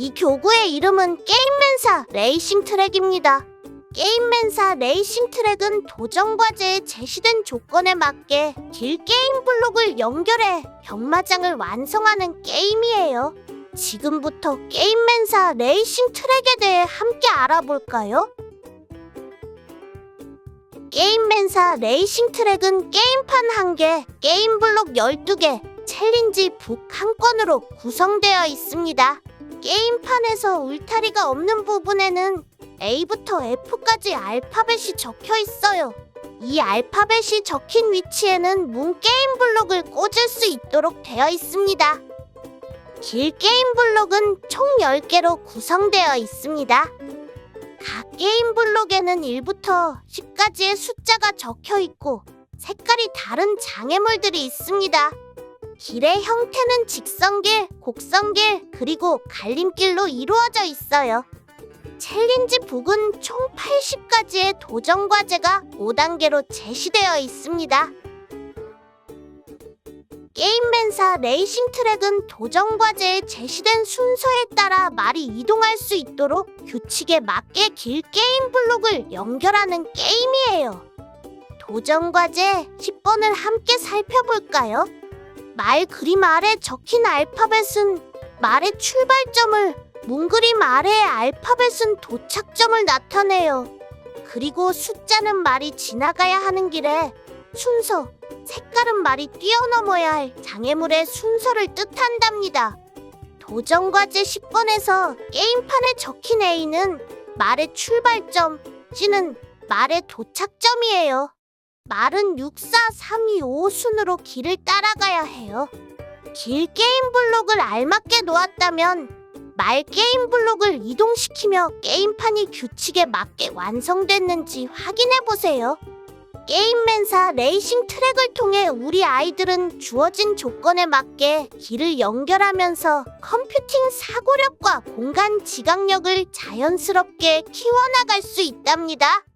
이 교구의 이름은 게임맨사 레이싱 트랙입니다. 게임맨사 레이싱 트랙은 도전 과제에 제시된 조건에 맞게 길 게임 블록을 연결해 경마장을 완성하는 게임이에요. 지금부터 게임맨사 레이싱 트랙에 대해 함께 알아볼까요? 게임맨사 레이싱 트랙은 게임판 1개, 게임 블록 12개, 챌린지 북한 건으로 구성되어 있습니다. 게임판에서 울타리가 없는 부분에는 A부터 F까지 알파벳이 적혀 있어요. 이 알파벳이 적힌 위치에는 문 게임 블록을 꽂을 수 있도록 되어 있습니다. 길 게임 블록은 총 10개로 구성되어 있습니다. 각 게임 블록에는 1부터 10까지의 숫자가 적혀 있고 색깔이 다른 장애물들이 있습니다. 길의 형태는 직선길, 곡선길, 그리고 갈림길로 이루어져 있어요. 챌린지 북은 총 80가지의 도전 과제가 5단계로 제시되어 있습니다. 게임맨사 레이싱 트랙은 도전 과제에 제시된 순서에 따라 말이 이동할 수 있도록 규칙에 맞게 길 게임 블록을 연결하는 게임이에요. 도전 과제 10번을 함께 살펴볼까요? 말 그림 아래 적힌 알파벳은 말의 출발점을, 문 그림 아래의 알파벳은 도착점을 나타내요. 그리고 숫자는 말이 지나가야 하는 길에 순서, 색깔은 말이 뛰어넘어야 할 장애물의 순서를 뜻한답니다. 도전 과제 10번에서 게임판에 적힌 A는 말의 출발점, C는 말의 도착점이에요. 말은 6, 4, 3, 2, 5 순으로 길을 따라가야 해요. 길 게임 블록을 알맞게 놓았다면 말 게임 블록을 이동시키며 게임판이 규칙에 맞게 완성됐는지 확인해 보세요. 게임맨사 레이싱 트랙을 통해 우리 아이들은 주어진 조건에 맞게 길을 연결하면서 컴퓨팅 사고력과 공간 지각력을 자연스럽게 키워나갈 수 있답니다.